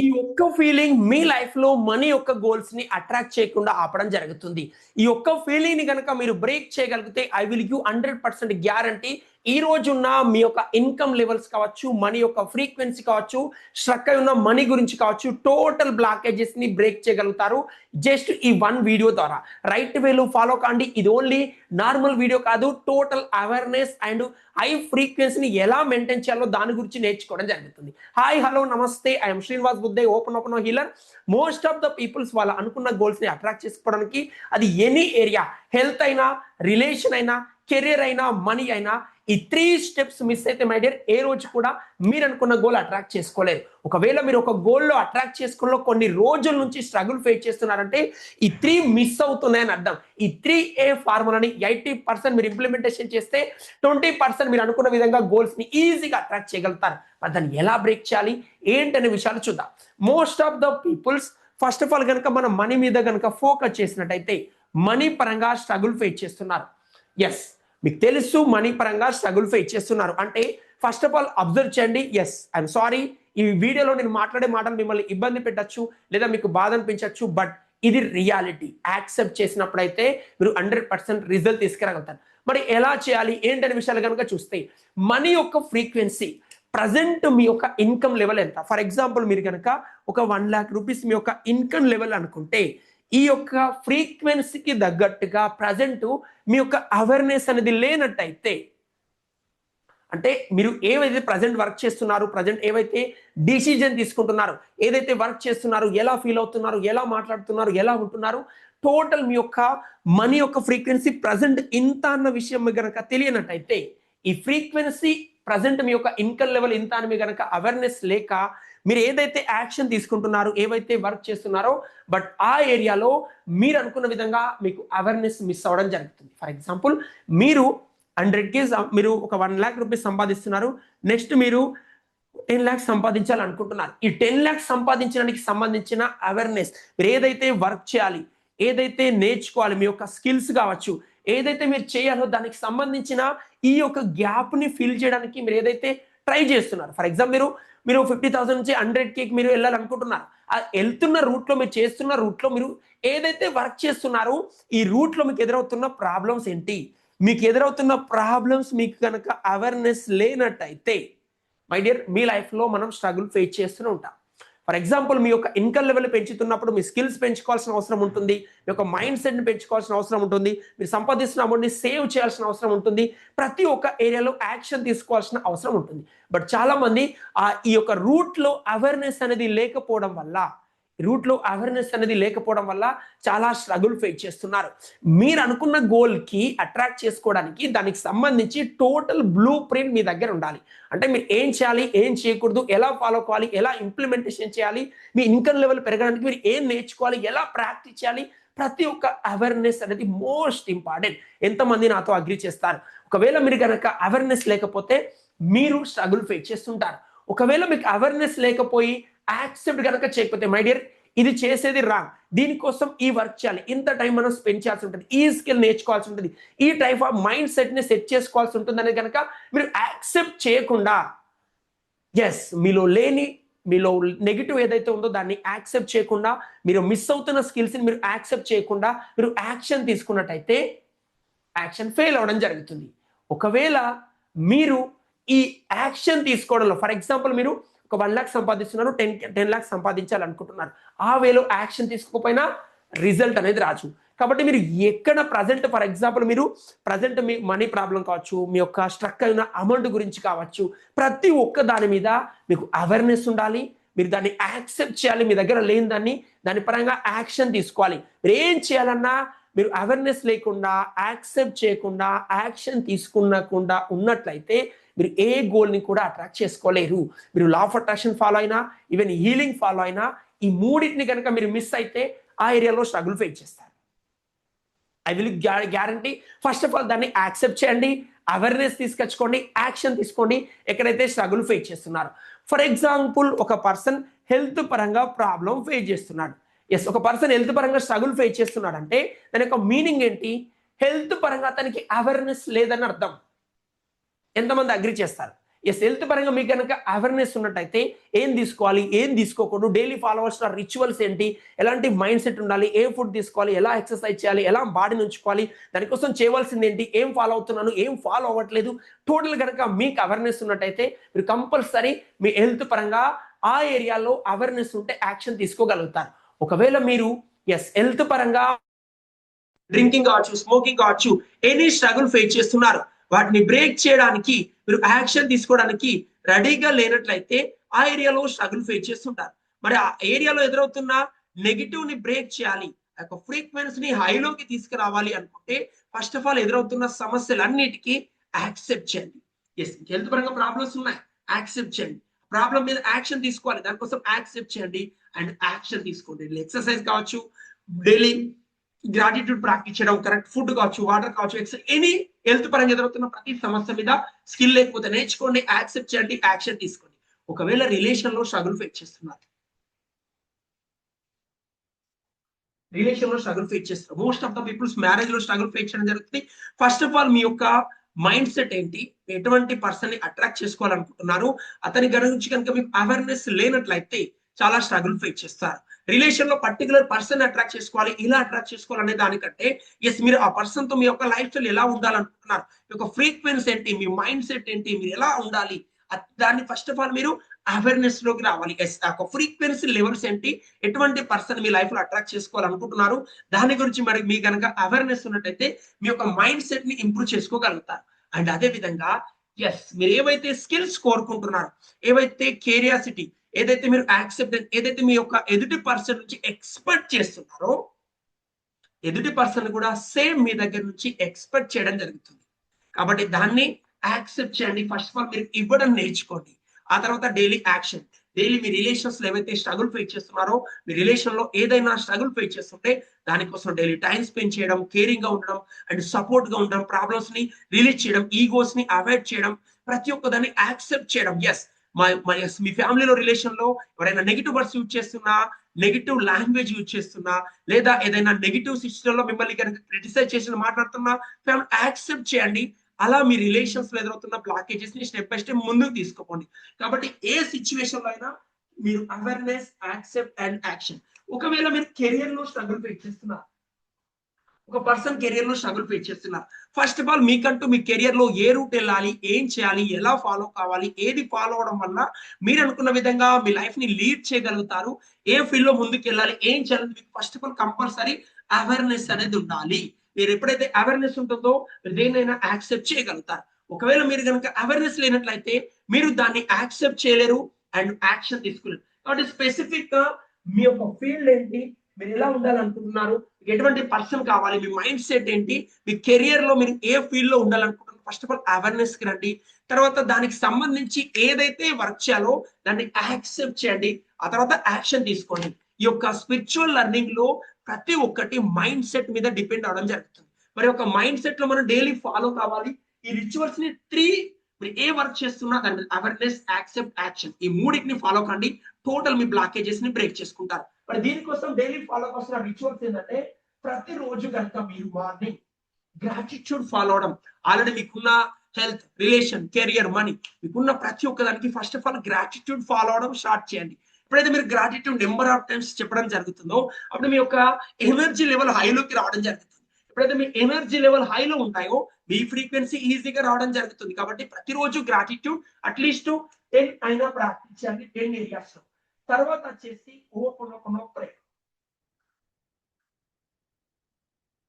ఈ ఒక్క ఫీలింగ్ మీ లైఫ్లో మనీ యొక్క గోల్స్ని అట్రాక్ట్ చేయకుండా ఆపడం జరుగుతుంది. ఈ ఒక్క ఫీలింగ్ని కనుక మీరు బ్రేక్ చేయగలిగితే I will give hundred percent guarantee ఈ రోజున్న మీ యొక్క ఇన్కమ్ లెవెల్స్ కావచ్చు మనీ యొక్క ఫ్రీక్వెన్సీ కావచ్చు స్ట్రక్ అయి ఉన్న మనీ గురించి కావచ్చు టోటల్ బ్లాకేజెస్ని బ్రేక్ చేయగలుగుతారు జస్ట్ ఈ వన్ వీడియో ద్వారా. రైట్ వేలు ఫాలో కాండి. ఇది ఓన్లీ నార్మల్ వీడియో కాదు టోటల్ అవేర్నెస్ అండ్ హై ఫ్రీక్వెన్సీని ఎలా మెయింటైన్ చేయాలో దాని గురించి నేర్చుకోవడం జరుగుతుంది. హాయ్ హలో నమస్తే. I'm Srinivas Buddhe open open healer. Most of the peoples వాళ్ళ అనుకున్న గోల్స్ని అట్రాక్ట్ చేసుకోవడానికి అది ఎనీ ఏరియా హెల్త్ అయినా రిలేషన్ అయినా కెరీర్ అయినా మనీ అయినా ఈ త్రీ స్టెప్స్ మిస్ అయితే మై డియర్ ఏ రోజు కూడా మీరు అనుకున్న గోల్ అట్రాక్ట్ చేసుకోలేరు ఒకవేళ మీరు ఒక గోల్లో అట్రాక్ట్ చేసుకోవడంలో కొన్ని రోజుల నుంచి స్ట్రగుల్ ఫేస్ చేస్తున్నారంటే ఈ త్రీ మిస్ అవుతున్నాయని అర్థం. ఈ త్రీ ఏ ఫార్ములాని ఎయిటీ పర్సెంట్ మీరు ఇంప్లిమెంటేషన్ చేస్తే ట్వంటీ పర్సెంట్ మీరు అనుకున్న విధంగా గోల్స్ని ఈజీగా అట్రాక్ట్ చేయగలుగుతారు. మరి దాన్ని ఎలా బ్రేక్ చేయాలి? ఏంటనే విషయాలు చూద్దాం. Most of the peoples first of all కనుక మనం మనీ మీద కనుక ఫోకస్ చేసినట్టయితే మనీ పరంగా స్ట్రగుల్ ఫేస్ చేస్తున్నారు. ఎస్ మీకు తెలుసు మనీ పరంగా స్ట్రగుల్ ఫేస్ చేస్తున్నారు. అంటే ఫస్ట్ ఆఫ్ ఆల్ అబ్జర్వ్ చేయండి. ఎస్ ఐఎమ్ సారీ ఈ వీడియోలో నేను మాట్లాడే మాటలు మిమ్మల్ని ఇబ్బంది పెట్టచ్చు లేదా మీకు బాధ అనిపించవచ్చు బట్ ఇది రియాలిటీ యాక్సెప్ట్ చేసినప్పుడైతే మీరు హండ్రెడ్ పర్సెంట్ రిజల్ట్ తీసుకురాగలుగుతారు. మరి ఎలా చేయాలి? ఏంటనే విషయాలు కనుక చూస్తే మనీ యొక్క ఫ్రీక్వెన్సీ ప్రజెంట్ మీ యొక్క ఇన్కమ్ లెవెల్ ఎంత? ఫర్ ఎగ్జాంపుల్ మీరు కనుక ఒక వన్ ల్యాక్ రూపీస్ మీ యొక్క ఇన్కమ్ లెవెల్ అనుకుంటే ఈ యొక్క ఫ్రీక్వెన్సీకి తగ్గట్టుగా ప్రజెంట్ మీ యొక్క అవేర్నెస్ అనేది లేనట్టయితే అంటే మీరు ఏవైతే ప్రజెంట్ వర్క్ చేస్తున్నారు ప్రజెంట్ ఏవైతే డిసిజన్ తీసుకుంటున్నారు ఏదైతే వర్క్ చేస్తున్నారు ఎలా ఫీల్ అవుతున్నారు ఎలా మాట్లాడుతున్నారు ఎలా ఉంటున్నారు టోటల్ మీ యొక్క మనీ యొక్క ఫ్రీక్వెన్సీ ప్రజెంట్ ఇంత అన్న విషయం మీ కనుక తెలియనట్టయితే ఈ ఫ్రీక్వెన్సీ ప్రజెంట్ మీ యొక్క ఇన్కమ్ లెవెల్ ఇంత అని మీ కనుక అవేర్నెస్ లేక మీరు ఏదైతే యాక్షన్ తీసుకుంటున్నారో ఏవైతే వర్క్ చేస్తున్నారో బట్ ఆ ఏరియాలో మీరు అనుకున్న విధంగా మీకు అవేర్నెస్ మిస్ అవ్వడం జరుగుతుంది. ఫర్ ఎగ్జాంపుల్ మీరు హండ్రెడ్ కేస్ మీరు ఒక వన్ ల్యాక్ రూపీస్ సంపాదిస్తున్నారు. నెక్స్ట్ మీరు టెన్ ల్యాక్స్ సంపాదించాలనుకుంటున్నారు. ఈ టెన్ ల్యాక్స్ సంపాదించడానికి సంబంధించిన అవేర్నెస్ మీరు ఏదైతే వర్క్ చేయాలి ఏదైతే నేర్చుకోవాలి మీ యొక్క స్కిల్స్ కావచ్చు ఏదైతే మీరు చేయాలో దానికి సంబంధించిన ఈ యొక్క గ్యాప్ని ఫిల్ చేయడానికి మీరు ఏదైతే ట్రై చేస్తున్నారు. ఫర్ ఎగ్జాంపుల్ మీరు మీరు ఫిఫ్టీ థౌసండ్ నుంచి హండ్రెడ్ కేకి మీరు వెళ్ళాలనుకుంటున్నారు. ఆ వెళ్తున్న రూట్లో మీరు చేస్తున్న రూట్లో మీరు ఏదైతే వర్క్ చేస్తున్నారో ఈ రూట్లో మీకు ఎదురవుతున్న ప్రాబ్లమ్స్ ఏంటి? మీకు ఎదురవుతున్న ప్రాబ్లమ్స్ మీకు కనుక అవేర్నెస్ లేనట్టయితే మై డియర్ మీ లైఫ్లో మనం స్ట్రగుల్ ఫేస్ చేస్తూనే ఉంటాం. ఫర్ ఎగ్జాంపుల్ మీ యొక్క ఇన్కమ్ లెవెల్ పెంచుతున్నప్పుడు మీ స్కిల్స్ పెంచుకోవాల్సిన అవసరం ఉంటుంది. మీ యొక్క మైండ్ సెట్ని పెంచుకోవాల్సిన అవసరం ఉంటుంది. మీరు సంపాదిస్తున్న అమౌంట్ని సేవ్ చేయాల్సిన అవసరం ఉంటుంది. ప్రతి ఒక్క ఏరియాలో యాక్షన్ తీసుకోవాల్సిన అవసరం ఉంటుంది. బట్ చాలామంది ఆ ఈ యొక్క రూట్లో అవేర్నెస్ అనేది లేకపోవడం వల్ల రూట్లో అవేర్నెస్ అనేది లేకపోవడం వల్ల చాలా స్ట్రగుల్ ఫేస్ చేస్తున్నారు. మీరు అనుకున్న గోల్కి అట్రాక్ట్ చేసుకోవడానికి దానికి సంబంధించి టోటల్ బ్లూ ప్రింట్ మీ దగ్గర ఉండాలి. అంటే మీరు ఏం చేయాలి ఏం చేయకూడదు ఎలా ఫాలో కావాలి ఎలా ఇంప్లిమెంటేషన్ చేయాలి మీ ఇన్కమ్ లెవెల్ పెరగడానికి మీరు ఏం నేర్చుకోవాలి ఎలా ప్రాక్టీస్ చేయాలి ప్రతి ఒక్క అవేర్నెస్ అనేది మోస్ట్ ఇంపార్టెంట్ ఎంతమంది నాతో అగ్రి చేస్తారు? ఒకవేళ మీరు కనుక అవేర్నెస్ లేకపోతే మీరు స్ట్రగుల్ ఫేస్ చేస్తుంటారు. ఒకవేళ మీకు అవేర్నెస్ లేకపోయి యాక్సెప్ట్ కనుక చేయకపోతే మై డియర్ ఇది చేసేది రాంగ్. దీనికోసం ఈ వర్క్ చేయాలి. ఇంత టైం మనం స్పెండ్ చేయాల్సి ఉంటుంది. ఈ స్కిల్ నేర్చుకోవాల్సి ఉంటుంది. ఈ టైప్ ఆఫ్ మైండ్ సెట్ని సెట్ చేసుకోవాల్సి ఉంటుంది అనేది కనుక మీరు యాక్సెప్ట్ చేయకుండా ఎస్ మీలో లేని మీలో నెగిటివ్ ఏదైతే ఉందో దాన్ని యాక్సెప్ట్ చేయకుండా మీరు మిస్ అవుతున్న స్కిల్స్ని మీరు యాక్సెప్ట్ చేయకుండా మీరు యాక్షన్ తీసుకున్నట్టయితే యాక్షన్ ఫెయిల్ అవ్వడం జరుగుతుంది. ఒకవేళ మీరు ఈ యాక్షన్ తీసుకోవడంలో ఫర్ ఎగ్జాంపుల్ మీరు ఒక వన్ ల్యాక్ సంపాదిస్తున్నారు టెన్ టెన్ ల్యాక్స్ సంపాదించాలనుకుంటున్నారు. ఆ వేలో యాక్షన్ తీసుకోకపోయినా రిజల్ట్ అనేది రాజు కాబట్టి మీరు ఎక్కడ ప్రజెంట్ ఫర్ ఎగ్జాంపుల్ మీరు ప్రజెంట్ మీ మనీ ప్రాబ్లం కావచ్చు మీ యొక్క స్ట్రక్ అయిన అమౌంట్ గురించి కావచ్చు ప్రతి ఒక్క దాని మీద మీకు అవేర్నెస్ ఉండాలి మీరు దాన్ని యాక్సెప్ట్ చేయాలి మీ దగ్గర లేని దాన్ని దాని పరంగా యాక్షన్ తీసుకోవాలి. మీరు ఏం చేయాలన్నా మీరు అవేర్నెస్ లేకుండా యాక్సెప్ట్ చేయకుండా యాక్షన్ తీసుకున్నకుండా ఉన్నట్లయితే మీరు ఏ గోల్ని కూడా అట్రాక్ట్ చేసుకోలేరు. మీరు లా ఆఫ్ అట్రాక్షన్ ఫాలో అయినా ఈవెన్ హీలింగ్ ఫాలో అయినా ఈ మూడింటిని కనుక మీరు మిస్ అయితే ఆ ఏరియాలో స్ట్రగుల్ ఫేస్ చేస్తారు. I will guarantee first of all దాన్ని యాక్సెప్ట్ చేయండి అవేర్నెస్ తీసుకొచ్చుకోండి యాక్షన్ తీసుకోండి ఎక్కడైతే స్ట్రగుల్ ఫేస్ చేస్తున్నారు. ఫర్ ఎగ్జాంపుల్ ఒక పర్సన్ హెల్త్ పరంగా ప్రాబ్లం ఫేస్ చేస్తున్నాడు. ఎస్ ఒక పర్సన్ హెల్త్ పరంగా స్ట్రగుల్ ఫేస్ చేస్తున్నాడు అంటే దాని యొక్క మీనింగ్ ఏంటి? హెల్త్ పరంగా తనకి అవేర్నెస్ లేదని అర్థం. ఎంతమంది అగ్రి చేస్తారు? ఎస్ హెల్త్ పరంగా మీకు కనుక అవేర్నెస్ ఉన్నట్టయితే ఏం తీసుకోవాలి ఏం తీసుకోకూడదు డైలీ ఫాలోవర్స్ రిచువల్స్ ఏంటి ఎలాంటి మైండ్ సెట్ ఉండాలి ఏ ఫుడ్ తీసుకోవాలి ఎలా ఎక్సర్సైజ్ చేయాలి ఎలా బాడీని ఉంచుకోవాలి దానికోసం చేయవలసింది ఏంటి ఏం ఫాలో అవుతున్నాను ఏం ఫాలో అవ్వట్లేదు టోటల్ కనుక మీకు అవేర్నెస్ ఉన్నట్టయితే మీరు కంపల్సరీ మీ హెల్త్ పరంగా ఆ ఏరియాలో అవేర్నెస్ ఉంటే యాక్షన్ తీసుకోగలుగుతారు. ఒకవేళ మీరు ఎస్ హెల్త్ పరంగా డ్రింకింగ్ కావచ్చు స్మోకింగ్ కావచ్చు ఎనీ స్ట్రగుల్ ఫేస్ చేస్తున్నారు వాటిని బ్రేక్ చేయడానికి మీరు యాక్షన్ తీసుకోవడానికి రెడీగా లేనట్లయితే ఆ ఏరియాలో స్ట్రగుల్ ఫేస్ చేస్తుంటారు. మరి ఆ ఏరియాలో ఎదురవుతున్న నెగిటివ్ని బ్రేక్ చేయాలి ఆ యొక్క ఫ్రీక్వెన్సీని హైలోకి తీసుకురావాలి అనుకుంటే ఫస్ట్ ఆఫ్ ఆల్ ఎదురవుతున్న సమస్యలన్నిటికీ యాక్సెప్ట్ చేయండి. ఎస్ హెల్త్ పరంగా ప్రాబ్లమ్స్ ఉన్నాయి. యాక్సెప్ట్ చేయండి. ప్రాబ్లం మీద యాక్షన్ తీసుకోవాలి. దానికోసం యాక్సెప్ట్ చేయండి అండ్ యాక్షన్ తీసుకోండి. ఎక్సర్సైజ్ కావచ్చు డైలీ గ్రాటిట్యూడ్ ప్రాక్టీస్ చేయడం కరెక్ట్ ఫుడ్ కావచ్చు వాటర్ కావచ్చు ఎక్సెల్ ఎనీ హెల్త్ పరంగా ఎదురవుతున్న ప్రతి సమస్య మీద స్కిల్ లేకపోతే నేర్చుకోండి యాక్సెప్ట్ చేయండి యాక్షన్ తీసుకోండి. ఒకవేళ రిలేషన్లో స్ట్రగుల్ ఫేస్ చేస్తున్నారు. రిలేషన్లో స్ట్రగుల్ ఫేస్ చేస్తారు మోస్ట్ ఆఫ్ ద పీపుల్స్ మ్యారేజ్లో స్ట్రగుల్ ఫేస్ చేయడం జరుగుతుంది. ఫస్ట్ ఆఫ్ ఆల్ మీ యొక్క మైండ్ సెట్ ఏంటి? ఎటువంటి పర్సన్ని అట్రాక్ట్ చేసుకోవాలనుకుంటున్నారు? అతని గురించి కనుక మీకు అవేర్నెస్ లేనట్లయితే చాలా స్ట్రగుల్ ఫేస్ చేస్తారు. రిలేషన్లో పర్టికులర్ పర్సన్ అట్రాక్ట్ చేసుకోవాలి ఇలా అట్రాక్ట్ చేసుకోవాలనే దానికంటే ఎస్ మీరు ఆ పర్సన్తో మీ యొక్క లైఫ్ స్టైల్ ఎలా ఉండాలనుకుంటున్నారు? మీ యొక్క ఫ్రీక్వెన్సీ ఏంటి? మీ మైండ్ సెట్ ఏంటి? మీరు ఎలా ఉండాలి? దాన్ని ఫస్ట్ ఆఫ్ ఆల్ మీరు అవేర్నెస్లోకి రావాలి. ఎస్ ఆ యొక్క ఫ్రీక్వెన్సీ లెవెల్స్ ఏంటి? ఎటువంటి పర్సన్ మీ లైఫ్లో అట్రాక్ట్ చేసుకోవాలనుకుంటున్నారు? దాని గురించి మరి మీ కనుక అవేర్నెస్ ఉన్నట్టయితే మీ యొక్క మైండ్ సెట్ని ఇంప్రూవ్ చేసుకోగలుగుతారు. అండ్ అదే విధంగా ఎస్ మీరు ఏవైతే స్కిల్స్ కోరుకుంటున్నారు ఏవైతే కేరియాసిటీ ఏదైతే మీరు యాక్సెప్ట్ ఏదైతే మీ యొక్క ఎదుటి పర్సన్ నుంచి ఎక్స్పెక్ట్ చేస్తున్నారో ఎదుటి పర్సన్ కూడా సేమ్ మీ దగ్గర నుంచి ఎక్స్పెక్ట్ చేయడం జరుగుతుంది. కాబట్టి దాన్ని యాక్సెప్ట్ చేయండి. ఫస్ట్ ఆఫ్ ఆల్ మీరు ఇవ్వడం నేర్చుకోండి. ఆ తర్వాత డైలీ యాక్షన్. డైలీ మీ రిలేషన్స్లో ఏవైతే స్ట్రగుల్ ఫేస్ చేస్తున్నారో మీ రిలేషన్లో ఏదైనా స్ట్రగుల్ ఫేస్ చేస్తుంటే దానికోసం డైలీ టైం స్పెండ్ చేయడం కేరింగ్గా ఉండడం అండ్ సపోర్ట్గా ఉండడం ప్రాబ్లమ్స్ని రిలీజ్ చేయడం ఈగోస్ని అవాయిడ్ చేయడం ప్రతి ఒక్క దాన్ని యాక్సెప్ట్ చేయడం. ఎస్ మా మీ ఫ్యామిలీలో రిలేషన్లో ఎవరైనా నెగిటివ్ వర్డ్స్ యూజ్ చేస్తున్నా నెగిటివ్ లాంగ్వేజ్ యూజ్ చేస్తున్నా లేదా ఏదైనా నెగిటివ్ సిస్టమ్ మిమ్మల్ని కనుక క్రిటిసైజ్ చేసిన మాట్లాడుతున్నా ఫ్యామిలీ యాక్సెప్ట్ చేయండి. అలా మీ రిలేషన్స్లో ఎదురవుతున్న బ్లాకేజెస్ని స్టెప్ బై స్టెప్ ముందుకు తీసుకోండి కాబట్టి ఏ సిచ్యువేషన్లో అయినా మీరు అవేర్నెస్ యాక్సెప్ట్ అండ్ యాక్షన్ ఒకవేళ మీరు కెరియర్లో స్ట్రగుల్ ఫేస్ చేస్తున్నారు ఒక పర్సన్ కెరియర్లో స్ట్రగుల్ ఫేస్ చేస్తున్నారు ఫస్ట్ ఆఫ్ ఆల్ మీకంటూ మీ కెరియర్లో ఏ రూట్ వెళ్ళాలి ఏం చేయాలి ఎలా ఫాలో కావాలి ఏది ఫాలో అవడం వల్ల మీరు అనుకున్న విధంగా మీ లైఫ్ని లీడ్ చేయగలుగుతారు ఏ ఫీల్డ్లో ముందుకు వెళ్ళాలి ఏం చేయాలి మీకు first of all compulsory awareness అనేది ఉండాలి. మీరు ఎప్పుడైతే అవేర్నెస్ ఉంటుందో మీరు దేన్నైనా యాక్సెప్ట్ చేయగలుగుతారు. ఒకవేళ మీరు కనుక అవేర్నెస్ లేనట్లయితే మీరు దాన్ని యాక్సెప్ట్ చేయలేరు అండ్ యాక్షన్ తీసుకోలేరు. కాబట్టి స్పెసిఫిక్గా మీ యొక్క ఫీల్డ్ ఏంటి మీరు ఎలా ఉండాలనుకుంటున్నారు? మీకు ఎటువంటి పర్సన్ కావాలి? మీ మైండ్ సెట్ ఏంటి? మీ కెరియర్లో మీరు ఏ ఫీల్డ్లో ఉండాలనుకుంటున్నారు? ఫస్ట్ ఆఫ్ ఆల్ అవేర్నెస్కి రండి. తర్వాత దానికి సంబంధించి ఏదైతే వర్క్ చేయాలో దాన్ని యాక్సెప్ట్ చేయండి. ఆ తర్వాత యాక్షన్ తీసుకోండి. ఈ యొక్క స్పిరిచువల్ లెర్నింగ్లో ప్రతి ఒక్కటి మైండ్ సెట్ మీద డిపెండ్ అవడం జరుగుతుంది. మరి ఒక మైండ్ సెట్లో మనం డైలీ ఫాలో కావాలి? ఈ రిచువల్స్ని త్రీ మీరు ఏ వర్క్ చేస్తున్నా దాని అవేర్నెస్ యాక్సెప్ట్ యాక్షన్ ఈ మూడింటిని ఫాలో కండి. టోటల్ మీ బ్లాకేజెస్ని బ్రేక్ చేసుకుంటారు. మరి దీనికోసం డైలీ ఫాలో కావాల్సిన రిచువల్స్ ఏంటంటే ప్రతిరోజు కనుక మీరు మార్నింగ్ గ్రాటిట్యూడ్ ఫాలో అవడం. ఆల్రెడీ మీకున్న హెల్త్ రిలేషన్ కెరియర్ మనీ మీకున్న ప్రతి ఒక్క దానికి first of all gratitude follow అవడం స్టార్ట్ చేయండి. ఎప్పుడైతే మీరు గ్రాటిట్యూడ్ నెంబర్ ఆఫ్ టైమ్స్ చెప్పడం జరుగుతుందో అప్పుడు మీ యొక్క ఎనర్జీ లెవెల్ హైలోకి రావడం జరుగుతుంది. ఎప్పుడైతే మీ ఎనర్జీ లెవెల్ హైలో ఉంటాయో మీ ఫ్రీక్వెన్సీ ఈజీగా రావడం జరుగుతుంది. కాబట్టి ప్రతిరోజు గ్రాటిట్యూడ్ అట్లీస్ట్ టెన్ అయినా ప్రాక్టీస్ చేయండి టెన్ ఏరియాస్లో. తర్వాత వచ్చేసి ఓపెన్ ప్రేయర్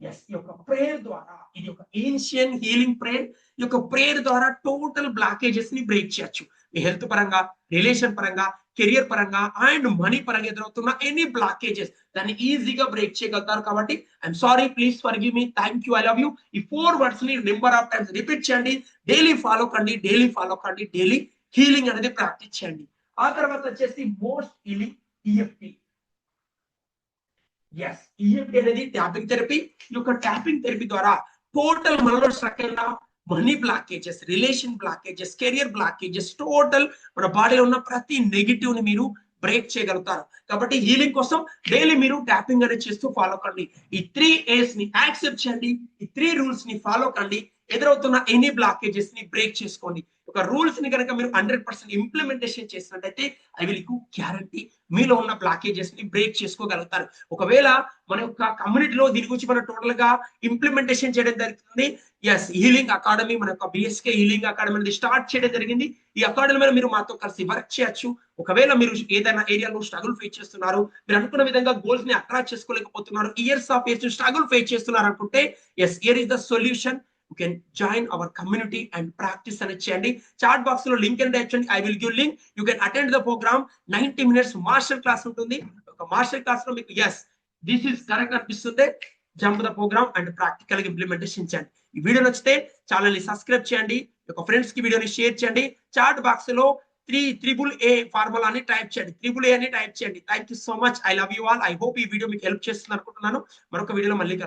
ఎస్ ఈ యొక్క ప్రేయర్ ద్వారా ఇది ఒక ఏన్షియన్ హీలింగ్ ప్రేయర్ ఈ యొక్క ప్రేయర్ ద్వారా టోటల్ బ్లాకేజెస్ని బ్రేక్ చేయొచ్చు. మీ హెల్త్ పరంగా రిలేషన్ పరంగా కెరియర్ పరంగా అండ్ మనీ పరంగా ఎదురవుతున్న ఎనీ బ్లాకేజెస్ దాన్ని ఈజీగా బ్రేక్ చేయగలుగుతారు కాబట్టి I'm sorry please forgive me thank you I love you ఈ ఫోర్ వర్డ్స్ని నెంబర్ ఆఫ్ టైమ్స్ రిపీట్ చేయండి. డైలీ ఫాలో కండి డైలీ ఫాలో కండి డైలీ హీలింగ్ అనేది ప్రాక్టీస్ చేయండి. ఆ తర్వాత వచ్చేసి most healing EFT yes EFT అనేది ట్యాపింగ్ థెరపీ. ఈ యొక్క ట్యాపింగ్ థెరపీ ద్వారా టోటల్ మనలో స్ట్రక్ అయిన money blockages relation blockages career blockages total మన బాడీలో ఉన్న ప్రతి నెగిటివ్ని మీరు బ్రేక్ చేయగలుగుతారు. కాబట్టి హీలింగ్ కోసం డైలీ మీరు ట్యాపింగ్ అనేది చేస్తూ ఫాలో కండి. ఈ త్రీ ఏస్ని యాక్సెప్ట్ చేయండి. ఈ త్రీ రూల్స్ని ఫాలో కండి. ఎదురవుతున్న ఎనీ బ్లాకేజెస్ని బ్రేక్ చేసుకోండి. ఒక రూల్స్ని కనుక మీరు హండ్రెడ్ పర్సెంట్ ఇంప్లిమెంటేషన్ చేసినట్టయితే ఐ విల్ యూ గ్యారంటీ మీలో ఉన్న బ్లాకేజెస్ని బ్రేక్ చేసుకోగలుగుతారు. ఒకవేళ మన యొక్క కమ్యూనిటీలో దీని గురించి మనం టోటల్గా ఇంప్లిమెంటేషన్ చేయడం జరుగుతుంది ఎస్ హీలింగ్ అకాడమీ మన యొక్క బిఎస్కే హీలింగ్ అకాడమీ అనేది స్టార్ట్ చేయడం జరిగింది. ఈ అకాడమీలో మీరు మాతో కలిసి వర్క్ చేయొచ్చు. ఒకవేళ మీరు ఏదైనా ఏరియాలో స్ట్రగుల్ ఫేస్ చేస్తున్నారు మీరు అనుకున్న విధంగా గోల్స్ని attract చేసుకోలేకపోతున్నారు years of years struggle face చేస్తున్నారు అనుకుంటే yes here is the solution you can join our community and practice అనేది చేయండి చాట్ బాక్స్లో లింక్ అనేది ఇచ్చండి I will give link you can attend the program ninety minutes master class ఉంటుంది. ఒక master క్లాస్లో మీకు ఎస్ దిస్ ఇస్ కరెక్ట్ అనిపిస్తుంది. Jump the programme and ప్రాక్టికల్గా ఇంప్లిమెంటేషన్ చేయండి. ఈ వీడియో నచ్చితే ఛానల్ని సబ్స్క్రైబ్ చేయండి ఒక ఫ్రెండ్స్కి వీడియోని షేర్ చేయండి. చాట్ బాక్స్లో త్రీ త్రిబుల్ ఏ ఫార్ములా అని టైప్ చేయండి. త్రిబుల్ ఏ అని టైప్ చేయండి. Thank you so much I love you all I hope ఈ వీడియో మీకు హెల్ప్ చేస్తుంది అనుకుంటున్నాను. మరొక వీడియోలో మళ్ళీ